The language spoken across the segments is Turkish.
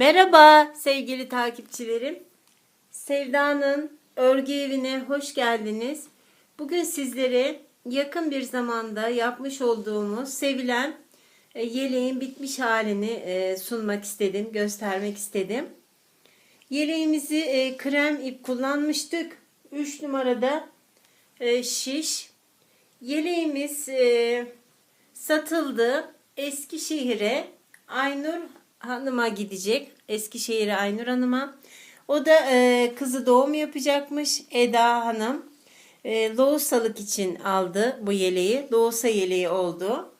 Merhaba sevgili takipçilerim. Sevda'nın örgü evine hoş geldiniz. Bugün sizlere yakın bir zamanda yapmış olduğumuz sevilen e, yeleğin bitmiş halini e, sunmak istedim, göstermek istedim. Yeleğimizi e, krem ip kullanmıştık. 3 numarada şiş. Yeleğimiz satıldı. Eskişehir'e Aynur Hanım'a gidecek. Eskişehir'e Aynur Hanım'a. O da e, kızı doğum yapacakmış. Eda Hanım. E, loğusalık için aldı bu yeleği. Loğusa yeleği oldu.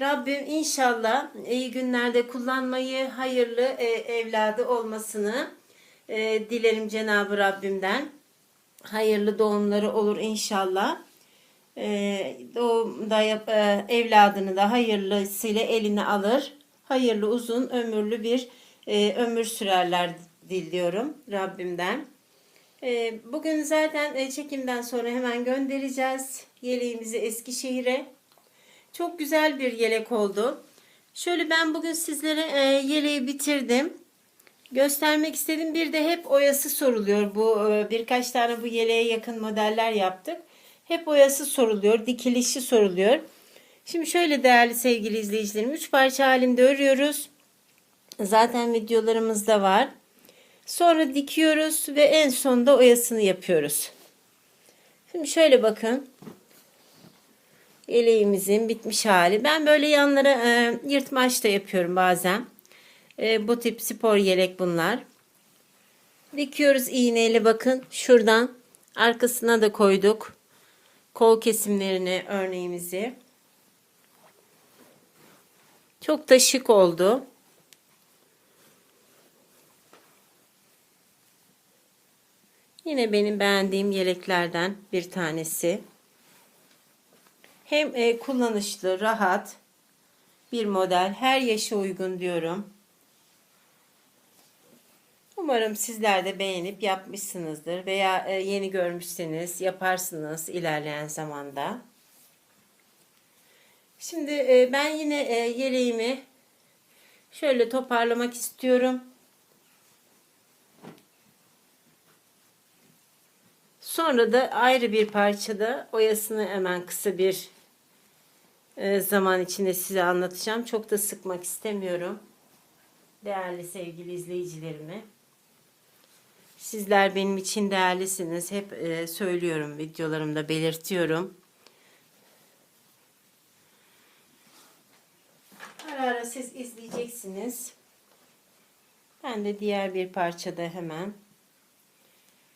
Rabbim inşallah iyi günlerde kullanmayı, hayırlı e, evladı olmasını e, dilerim Cenab-ı Rabbimden. Hayırlı doğumları olur inşallah. E, doğumda yap, e, evladını da hayırlısıyla eline alır. Hayırlı uzun ömürlü bir e, ömür sürerler diliyorum Rabbimden. E, bugün zaten e, çekimden sonra hemen göndereceğiz yeleğimizi Eskişehir'e. Çok güzel bir yelek oldu. Şöyle ben bugün sizlere e, yeleği bitirdim. Göstermek istedim. Bir de hep oyası soruluyor. Bu e, birkaç tane bu yeleğe yakın modeller yaptık. Hep oyası soruluyor. Dikilişi soruluyor. Şimdi şöyle değerli sevgili izleyicilerim. Üç parça halinde örüyoruz. Zaten videolarımızda var. Sonra dikiyoruz ve en sonunda oyasını yapıyoruz. Şimdi şöyle bakın. Yeleğimizin bitmiş hali. Ben böyle yanlara e, yırtmaç da yapıyorum bazen. E, bu tip spor yelek bunlar. Dikiyoruz iğneyle bakın. Şuradan arkasına da koyduk. Kol kesimlerini örneğimizi. Çok da şık oldu. Yine benim beğendiğim yeleklerden bir tanesi. Hem e, kullanışlı, rahat bir model. Her yaşa uygun diyorum. Umarım sizler de beğenip yapmışsınızdır veya e, yeni görmüşseniz yaparsınız ilerleyen zamanda. Şimdi e, ben yine e, yeleğimi şöyle toparlamak istiyorum. Sonra da ayrı bir parçada oyasını hemen kısa bir e, zaman içinde size anlatacağım. Çok da sıkmak istemiyorum. Değerli sevgili izleyicilerimi. Sizler benim için değerlisiniz. Hep söylüyorum videolarımda belirtiyorum. Siz izleyeceksiniz. Ben de diğer bir parçada hemen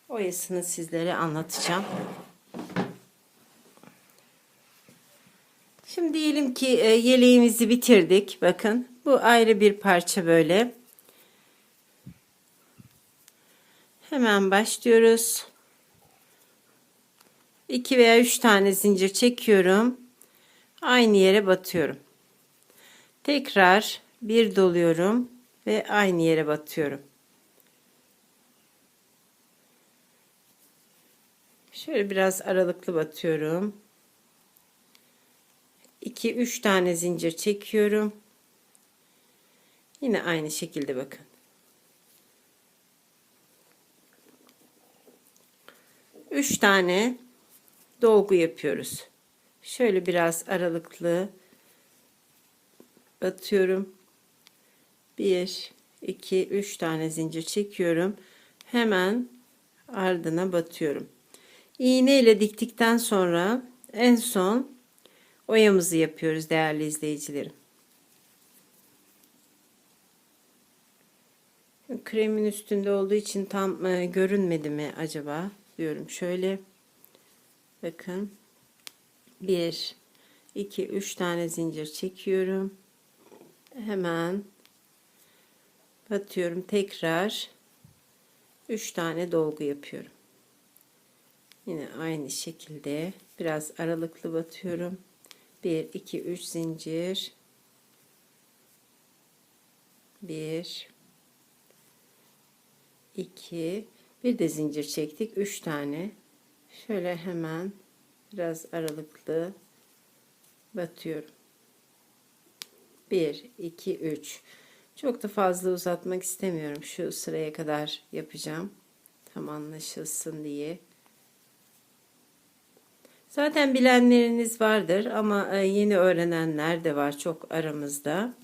oyasını sizlere anlatacağım. Şimdi diyelim ki e, yeleğimizi bitirdik. Bakın bu ayrı bir parça böyle. Hemen başlıyoruz. 2 veya 3 tane zincir çekiyorum. Aynı yere batıyorum. Tekrar bir doluyorum ve aynı yere batıyorum. Şöyle biraz aralıklı batıyorum. 2 3 tane zincir çekiyorum. Yine aynı şekilde bakın. Üç tane dolgu yapıyoruz. Şöyle biraz aralıklı batıyorum. 1 2 3 tane zincir çekiyorum. Hemen ardına batıyorum. İğne ile diktikten sonra en son oyamızı yapıyoruz değerli izleyicilerim. Kremin üstünde olduğu için tam e, görünmedi mi acaba diyorum. Şöyle bakın 1 2 3 tane zincir çekiyorum hemen batıyorum tekrar. 3 tane dolgu yapıyorum. Yine aynı şekilde biraz aralıklı batıyorum. 1 2 3 zincir. 1 2 bir de zincir çektik. 3 tane. Şöyle hemen biraz aralıklı batıyorum 1 2 3 Çok da fazla uzatmak istemiyorum. Şu sıraya kadar yapacağım. Tam anlaşılsın diye. Zaten bilenleriniz vardır ama e, yeni öğrenenler de var çok aramızda.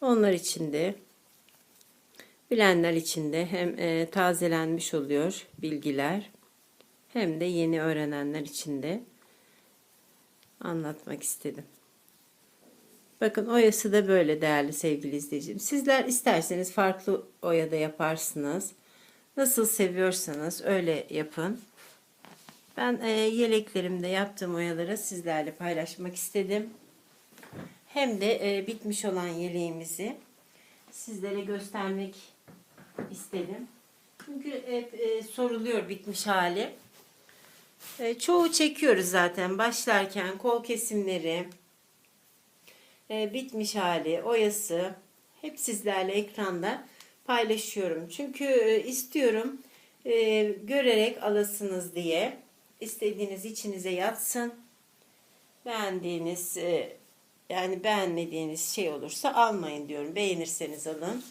Onlar için de bilenler için de hem e, tazelenmiş oluyor bilgiler hem de yeni öğrenenler için de anlatmak istedim. Bakın oyası da böyle değerli sevgili izleyicim. Sizler isterseniz farklı oyada yaparsınız. Nasıl seviyorsanız öyle yapın. Ben e, yeleklerimde yaptığım oyaları sizlerle paylaşmak istedim. Hem de e, bitmiş olan yeleğimizi sizlere göstermek istedim. Çünkü hep e, soruluyor bitmiş hali. E, çoğu çekiyoruz zaten başlarken kol kesimleri, e, bitmiş hali, oyası hep sizlerle ekranda paylaşıyorum. Çünkü e, istiyorum e, görerek alasınız diye. istediğiniz içinize yatsın. Beğendiğiniz e, yani beğenmediğiniz şey olursa almayın diyorum. Beğenirseniz alın.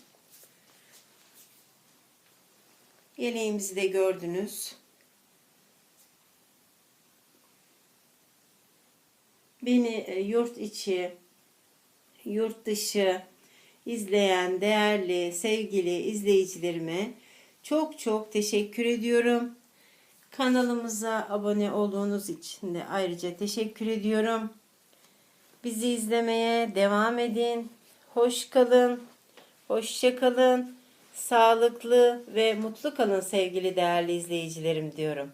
Yeleğimizi de gördünüz. Beni yurt içi, yurt dışı izleyen değerli, sevgili izleyicilerime çok çok teşekkür ediyorum. Kanalımıza abone olduğunuz için de ayrıca teşekkür ediyorum. Bizi izlemeye devam edin. Hoş kalın. Hoşça kalın. Sağlıklı ve mutlu kalın sevgili değerli izleyicilerim diyorum.